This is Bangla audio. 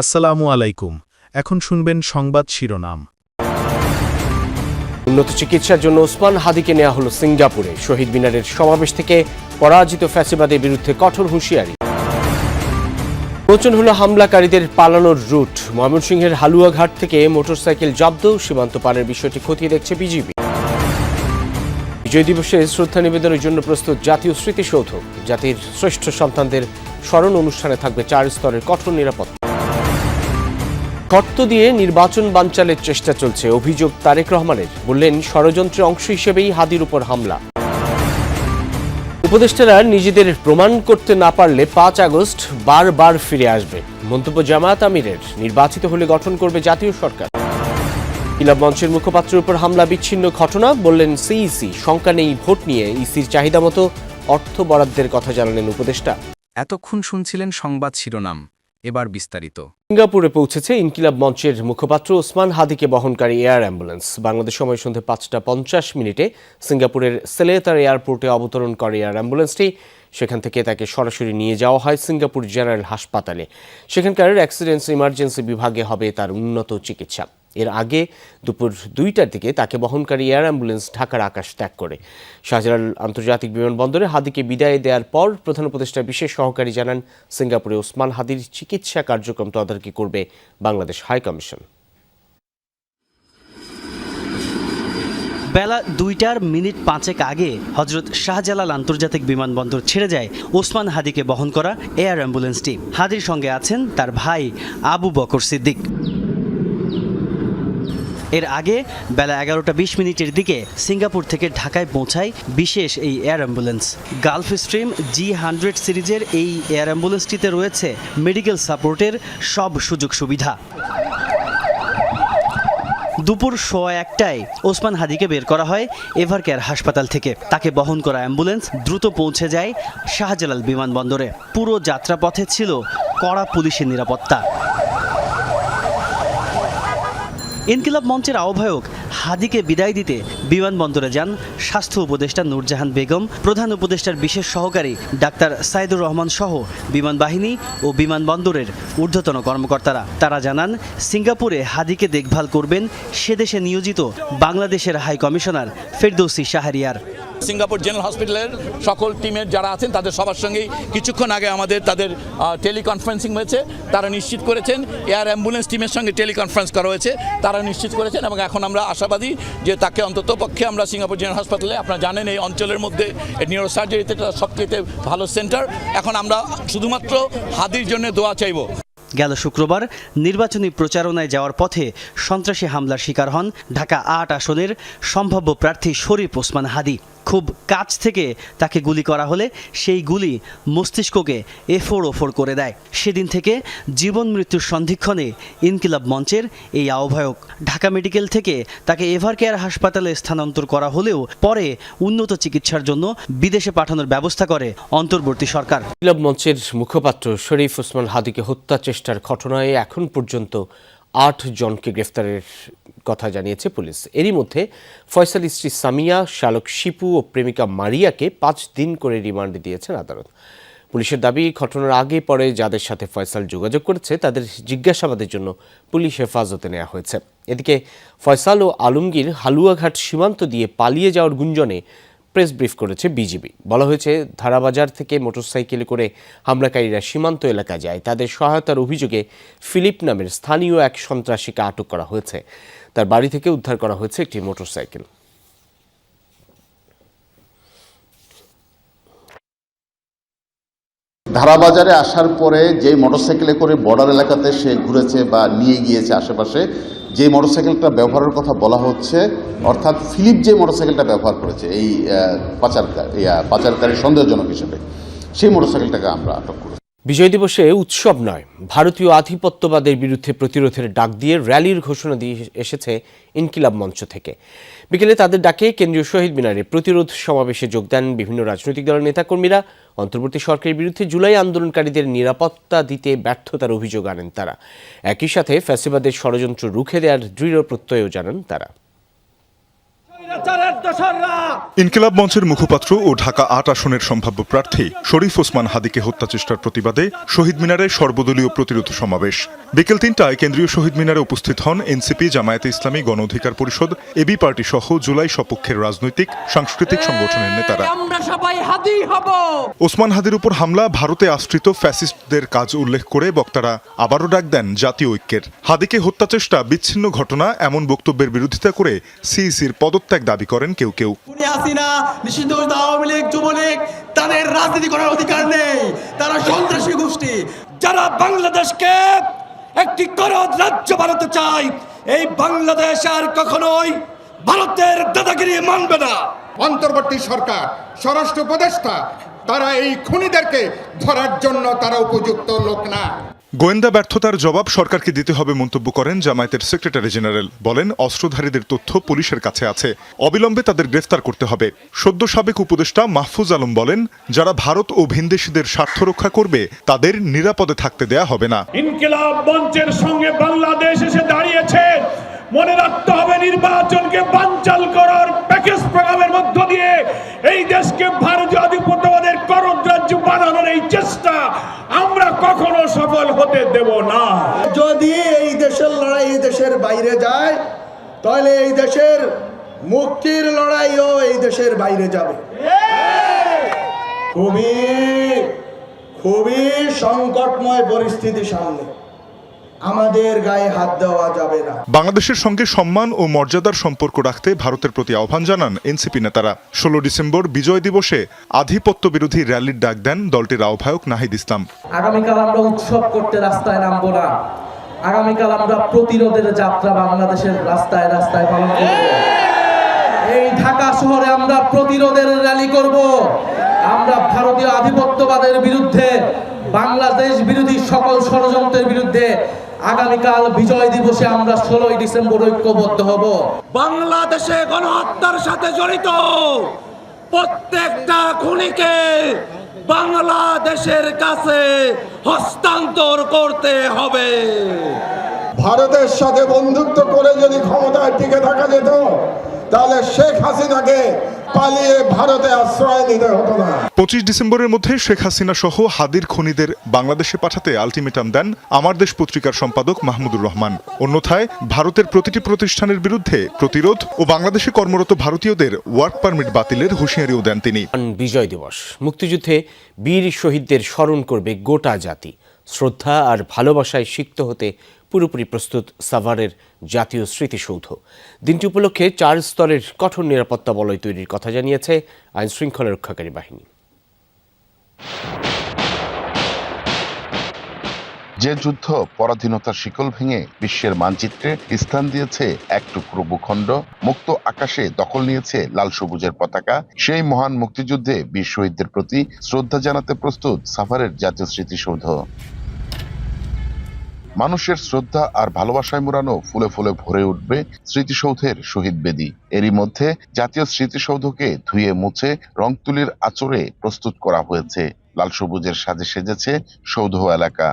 আসসালামু আলাইকুম। এখন শুনবেন সংবাদ শিরোনাম। উন্নত চিকিৎসার জন্য ওসমান হাদিকে নেওয়া হলো সিঙ্গাপুরে। শহীদ মিনারের সমাবেশ থেকে পরাজিত ফ্যাসিবাদের বিরুদ্ধে কঠোর হুঁশিয়ারি। প্রচন হলো হামলাকারীদের পালানোর রুট। ময়মনসিংহের হালুয়াঘাট থেকে মোটরসাইকেল জব্দ, সীমান্ত পারের বিষয়টি খতিয়ে দেখছে বিজিবি। বিজয় দিবসে শ্রদ্ধা নিবেদনের জন্য প্রস্তুত জাতীয় স্মৃতিসৌধ। জাতির শ্রেষ্ঠ সন্তানদের স্মরণ অনুষ্ঠানে থাকবে চার স্তরের কঠোর নিরাপত্তা। শর্ত দিয়ে নির্বাচন বানচালের চেষ্টা চলছে, অভিযোগ তারেক রহমানের। বললেন, ষড়যন্ত্রের অংশ হিসেবেই হাদির উপর হামলা। উপদেষ্টারা নিজেদের প্রমাণ করতে না পারলে পাঁচ আগস্ট বারবার ফিরে আসবে। মন্তব্য জামায়াত আমিরের। নির্বাচিত হলে গঠন করবে জাতীয় সরকার। ইলাব মঞ্চের মুখপাত্রের উপর হামলা, বিচ্ছিন্ন ঘটনা, বললেন সিইসি, শঙ্কা নেই, ভোট নিয়ে ইসির চাহিদা মতো অর্থ বরাদ্দের কথা জানালেন উপদেষ্টা। এতক্ষণ শুনছিলেন সংবাদ শিরোনাম। এবার বিস্তারিত। সিঙ্গাপুরে পৌঁছেছে ইনকিলাব মঞ্চের মুখপাত্র ওসমান হাদিকে বহনকারী এয়ার অ্যাম্বুলেন্স। বাংলাদেশ সময় সন্ধ্যে পাঁচটা পঞ্চাশ মিনিটে সিঙ্গাপুরের সেলেতার এয়ারপোর্টে অবতরণ করে এয়ার অ্যাম্বুলেন্সটি। সেখান থেকে তাকে সরাসরি নিয়ে যাওয়া হয় সিঙ্গাপুর জেনারেল হাসপাতালে। সেখানকার অ্যাক্সিডেন্টস ইমার্জেন্সি বিভাগে হবে তার উন্নত চিকিৎসা। এর আগে দুপুর দুইটার দিকে তাকে বহনকারী এয়ার অ্যাম্বুলেন্স ঢাকার আকাশ ত্যাগ করে। শাহজালাল আন্তর্জাতিক বিমানবন্দরে হাদিকে বিদায় দেওয়ার পর প্রধান উপদেষ্টা বিশেষ সহকারী জানান, সিঙ্গাপুরে ওসমান হাদির চিকিৎসা কার্যক্রম তদারকি করবে বাংলাদেশ হাই কমিশন। বেলা দুইটার মিনিট পাঁচেক আগে হজরত শাহজালাল আন্তর্জাতিক বিমানবন্দর ছেড়ে যায় ওসমান হাদিকে বহন করা এয়ার অ্যাম্বুলেন্সটি। হাদির সঙ্গে আছেন তার ভাই আবু বকর সিদ্দিক। এর আগে বেলা এগারোটা বিশ মিনিটের দিকে সিঙ্গাপুর থেকে ঢাকায় পৌঁছায় বিশেষ এই air ambulance. Gulfstream G hundred সিরিজের এই এয়ার অ্যাম্বুলেন্সটিতে রয়েছে মেডিকেল সাপোর্টের সব সুযোগ সুবিধা। দুপুর সোয়া একটায় ওসমান হাদিকে বের করা হয় এভারকেয়ার হাসপাতাল থেকে। তাকে বহন করা অ্যাম্বুলেন্স দ্রুত পৌঁছে যায় শাহজালাল বিমানবন্দরে। পুরো যাত্রাপথে ছিল কড়া পুলিশের নিরাপত্তা। ইনকিলাব মঞ্চের আহ্বায়ক হাদিকে বিদায় দিতে বিমানবন্দরে যান স্বাস্থ্য উপদেষ্টা নূরজাহান বেগম, প্রধান উপদেষ্টার বিশেষ সহকারী ডাক্তার সাইদুর রহমান সহ বিমান বাহিনী ও বিমানবন্দরের ঊর্ধ্বতন কর্মকর্তারা। তারা জানান, সিঙ্গাপুরে হাদিকে দেখভাল করবেন সে দেশে নিয়োজিত বাংলাদেশের high commissioner Ferdousi Shahriar. Singapore general হসপিটালের সকল টিমের যারা আছেন, তাদের সবার সঙ্গেই কিছুক্ষণ আগে আমাদের তাদের টেলিকনফারেন্সিং হয়েছে। তারা নিশ্চিত করেছেন, এয়ার অ্যাম্বুলেন্স টিমের সঙ্গে টেলিকনফারেন্স করা হয়েছে। তারা নিশ্চিত করেছেন এবং এখন আমরা আশাবাদী যে তাকে অন্তত পক্ষে আমরা সিঙ্গাপুর জেনারেল হাসপাতালে আপনারা জানেন এই অঞ্চলের মধ্যে নিউরো সার্জারিতে সবচেয়ে ভালো সেন্টার এখন আমরা শুধুমাত্র হাদির জন্য দোয়া চাইব। গেল শুক্রবার নির্বাচনী প্রচারণায় যাওয়ার পথে সন্ত্রাসী হামলার শিকার হন ঢাকা আট আসনের সম্ভাব্য প্রার্থী শরীফ ওসমান হাদি। খুব কাছ থেকে তাকে গুলি করা হলে সেই গুলি মস্তিষ্ককে এফোর ওফোর করে দেয়। সেদিন থেকে জীবন মৃত্যুর সন্ধিক্ষণে ইনকিলাব মঞ্চের এই আহ্বায়ক ঢাকা মেডিকেল থেকে তাকে এভারকেয়ার হাসপাতালে স্থানান্তর করা হলেও পরে উন্নত চিকিৎসার জন্য বিদেশে পাঠানোর ব্যবস্থা করে অন্তর্বর্তী সরকার। ইনকিলাব মঞ্চের মুখপাত্র শরীফ ওসমান হাদিকে হত্যা চেষ্টার ঘটনায় এখন পর্যন্ত আট জনকে গ্রেফতারের কথা জানিয়েছে পুলিশ। এরই মধ্যে ফয়সাল স্ত্রী সামিয়া, শালক শিপু ও প্রেমিকা মারিয়াকে পাঁচ দিন করে রিমান্ডে দিয়েছেন আদালত। পুলিশের দাবি, ঘটনার আগে পরে যাদের সাথে ফয়সাল যোগাযোগ করেছে, তাদের জিজ্ঞাসাবাদের জন্য পুলিশ হেফাজতে নেওয়া হয়েছে। এদিকে ফয়সাল ও আলমগীর হালুয়াঘাট সীমান্ত দিয়ে পালিয়ে যাওয়ার গুঞ্জনে প্রেস ব্রিফ করেছে বিজিবি। বলা হয়েছে, ধারাবাজার থেকে মোটরসাইকেলে করে হামলাকারীরা সীমান্ত এলাকা যায়। তাদের সহায়তার অভিযোগে ফিলিপ নামের স্থানীয় এক সন্ত্রাসীকে আটক করা হয়েছে। তার বাড়ি থেকে উদ্ধার করা হয়েছে একটি মোটরসাইকেল। ধারাবাজারে আসার পরে যে মোটরসাইকেলে করে বর্ডার এলাকাতে সে ঘুরেছে বা নিয়ে গিয়েছে আশেপাশে যে মোটরসাইকেলটা ব্যবহারের কথা বলা হচ্ছে, অর্থাৎ ফিলিপ যে মোটরসাইকেলটা ব্যবহার করেছে, এই পাচারকারী পাচারকারী সন্দেহজনক হিসেবে, সেই মোটরসাইকেলটাকে আমরা আটক করেছি। বিজয় দিবসে উৎসব নয়, ভারতীয় আধিপত্যবাদের বিরুদ্ধে প্রতিরোধের ডাক দিয়ে র্যালির ঘোষণা দিয়ে এসেছে ইনকিলাব মঞ্চ থেকে। বিকেলে তাদের ডাকে কেন্দ্রীয় শহীদ মিনারে প্রতিরোধ সমাবেশে যোগ দেন বিভিন্ন রাজনৈতিক দলের নেতাকর্মীরা। অন্তর্বর্তী সরকারের বিরুদ্ধে জুলাই আন্দোলনকারীদের নিরাপত্তা দিতে ব্যর্থতার অভিযোগ আনেন তারা। একই সাথে ফ্যাসিবাদের ষড়যন্ত্র রুখে দেওয়ার দৃঢ় প্রত্যয়ও জানান তারা। ইনকিলাব মঞ্চের মুখপাত্র ও ঢাকা আট আসনের সম্ভাব্য প্রার্থী শরীফ ওসমান হাদিকে হত্যা চেষ্টার প্রতিবাদে শহীদ মিনারে সর্বদলীয় প্রতিরোধ সমাবেশ। বিকেল তিনটায় কেন্দ্রীয় শহীদ মিনারে উপস্থিত হন এনসিপি জামায়াতে ইসলামী গণ অধিকার পরিষদ এবি পার্টি সহ জুলাই সপক্ষের রাজনৈতিক সাংস্কৃতিক সংগঠনের নেতারা। ওসমান হাদির উপর হামলা ভারতে আশ্রিত ফ্যাসিস্টদের কাজ উল্লেখ করে বক্তারা আবারও ডাক দেন জাতীয় ঐক্যের। হাদিকে হত্যা চেষ্টা বিচ্ছিন্ন ঘটনা এমন বক্তব্যের বিরোধিতা করে সিইসির পদত্যাগ দাবি করেন কেউ কেউ। খুনি হাসিনা নিষিদ্ধ আওয়ামী লীগ যুবলীগ তাদের রাজনীতি করার অধিকার নেই। তারা সন্ত্রাসী গোষ্ঠী। যারা বাংলাদেশকে একটি করদ রাজ্য বানাতে চায় এই বাংলাদেশ আর কখনোই ভারতের দাদাগিরি মানবে না। অন্তর্বর্তী সরকার স্বরাষ্ট্র উপদেষ্টা তারা এই খুনিদেরকে ধরার জন্য তারা উপযুক্ত লোক না। গোয়েন্দা ব্যর্থতার জবাব সরকারকে দিতে হবে মন্তব্য করেন জামায়াতের সেক্রেটারি জেনারেল। বলেন, অস্ত্রধারীদের তথ্য পুলিশের কাছে আছে। অবিলম্বে তাদের গ্রেফতার করতে হবে। সদ্য সাবেক উপদেষ্টা মাহফুজ আলম বলেন, যারা ভারত ও ভিনদেশীদের স্বার্থ রক্ষা করবে, তাদের নিরাপদে থাকতে দেয়া হবে না। ইনকিলাব মঞ্চের সঙ্গে বাংলাদেশ এসে দাঁড়িয়েছে। মনে রাখতে হবে নির্বাচনকে বানচাল দেব না। যদি এই দেশের লড়াই এই দেশের বাইরে যায়, তাহলে এই দেশের মুক্তির লড়াইও এই দেশের বাইরে যাবে। খুবই খুবই সংকটময় পরিস্থিতি সামনে। আমাদের গায়ে হাত দেওয়া যাবে না। বাংলাদেশের সঙ্গে সম্মান ও মর্যাদার সম্পর্ক রাখতে ভারতের প্রতি আহ্বান জানান এনসিপি নেতারা। ষোলো ডিসেম্বর বিজয় দিবসে আধিপত্য বিরোধী র্যালির ডাক দেন দলটির আহ্বায়ক নাহিদ ইসলাম। আগামীকাল আমরা উৎসব করতে রাস্তায় নামবো না। আগামীকাল আমরা প্রতিরোধের যাত্রা বাংলাদেশের রাস্তায় রাস্তায় পালন করব। এই ঢাকা শহরে আমরা প্রতিরোধের র্যালি করব। আমরা ভারতীয় আধিপত্যবাদের বিরুদ্ধে বাংলাদেশ বিরোধী সকল ষড়যন্ত্রের বিরুদ্ধে আগামীকাল বিজয় দিবসে আমরা ষোলোই ডিসেম্বর ঐক্যবদ্ধ হব। বাংলাদেশে গণহত্যার সাথে জড়িত প্রত্যেকটা খুনিকে বাংলাদেশের কাছে হস্তান্তর করতে হবে। ভারতের সাথে বন্ধুত্ব করে যদি ক্ষমতায় টিকে থাকা যেত তাহলে শেখ হাসিনাকে পালিয়ে ভারতে আশ্রয় নিতে হতো না। পঁচিশ ডিসেম্বরের মধ্যে শেখ হাসিনা সহ হাদির খনিদের বাংলাদেশে পাঠাতে আলটিমেটাম দেন আমার দেশ পত্রিকার সম্পাদক মাহমুদুর রহমান। অন্যথায় ভারতের প্রতিটি প্রতিষ্ঠানের বিরুদ্ধে প্রতিরোধ ও বাংলাদেশে কর্মরত ভারতীয়দের ওয়ার্ক পারমিট বাতিলের হুঁশিয়ারিও দেন তিনি। বিজয় দিবস। মুক্তিযুদ্ধে বীর শহীদদের স্মরণ করবে গোটা জাতি। শ্রদ্ধা আর ভালোবাসায় সিক্ত হতে পুরোপুরি প্রস্তুত সাভারের জাতীয় স্মৃতিসৌধ। দিনটি উপলক্ষে চার স্তরের কঠোর নিরাপত্তা বলয় তৈরির কথা জানিয়েছে আইন শৃঙ্খলা রক্ষাকারী বাহিনী। যে যুদ্ধ পরাধীনতার শিকল ভেঙে বিশ্বের মানচিত্রে স্থান দিয়েছে এক টুকরো ভূখণ্ড, মুক্ত আকাশে দখল নিয়েছে লাল সবুজের পতাকা, সেই মহান মুক্তিযুদ্ধে বীর শহীদদের প্রতি শ্রদ্ধা জানাতে প্রস্তুত সাভারের জাতীয় স্মৃতিসৌধ। মানুষের শ্রদ্ধা আর ভালোবাসায় মোড়ানো ফুলে ফুলে ভরে উঠবে স্মৃতিসৌধের শহীদ বেদি। এরই মধ্যে জাতীয় স্মৃতিসৌধকে ধুয়ে মুছে রং তুলির আচরে প্রস্তুত করা হয়েছে। লাল সবুজের সাজে সেজেছে সৌধ এলাকা।